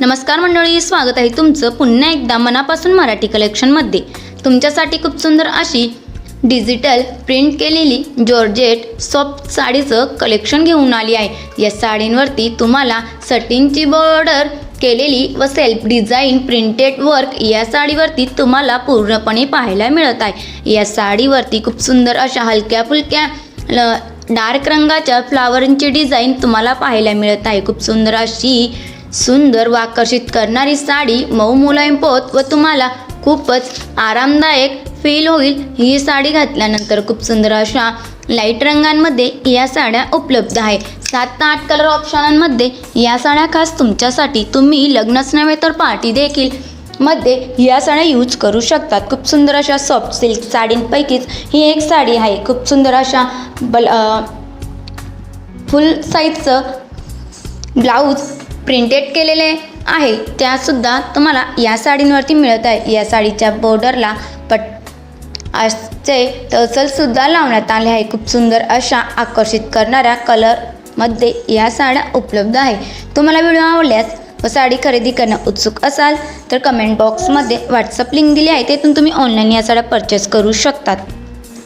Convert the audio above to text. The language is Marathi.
नमस्कार मंडळी स्वागत आहे तुमचं पुन्हा एकदा मनापासून मराठी कलेक्शनमध्ये तुमच्यासाठी खूप सुंदर अशी डिजिटल प्रिंट केलेली जॉर्जेट सॉफ्ट साडीचं कलेक्शन घेऊन आली आहे. या साडींवरती तुम्हाला सटिंगची बॉर्डर केलेली व सेल्फ डिझाईन प्रिंटेड वर्क या साडीवरती तुम्हाला पूर्णपणे पाहायला मिळत आहे. या साडीवरती खूप सुंदर अशा हलक्या फुलक्या ल डार्क रंगाच्या फ्लावरची डिझाईन तुम्हाला पाहायला मिळत आहे. खूप सुंदर अशी सुंदर व आकर्षित करणारी साडी मऊ मुलायम पोत व तुम्हाला खूपच आरामदायक फील होईल ही साडी घातल्यानंतर. खूप सुंदर अशा लाइट रंगांमध्ये या साड्या उपलब्ध आहे सात ते आठ कलर ऑप्शनांमध्ये या साड्या खास तुमच्यासाठी. तुम्ही लग्नच नव्हे तर पार्टी देखील मध्ये या साड्या यूज करू शकतात. खूप सुंदर अशा सॉफ्ट सिल्क साडींपैकीच ही एक साडी आहे. खूप सुंदर अशा बल फुल साईजचं ब्लाऊज प्रिंटेड केलेले आहे. त्यासुद्धा तुम्हाला या साडींवरती मिळत आहे. या साडीच्या बॉर्डरला पट असे टसलसुद्धा लावण्यात आले आहे. खूप सुंदर अशा आकर्षित करणाऱ्या कलरमध्ये या साड्या उपलब्ध आहे. तुम्हाला व्हिडिओ आवडल्यास व साडी खरेदी करणं उत्सुक असाल तर कमेंट बॉक्समध्ये व्हॉट्सअप लिंक दिली आहे. तेथून तुम्ही ऑनलाईन या साड्या परचेस करू शकतात.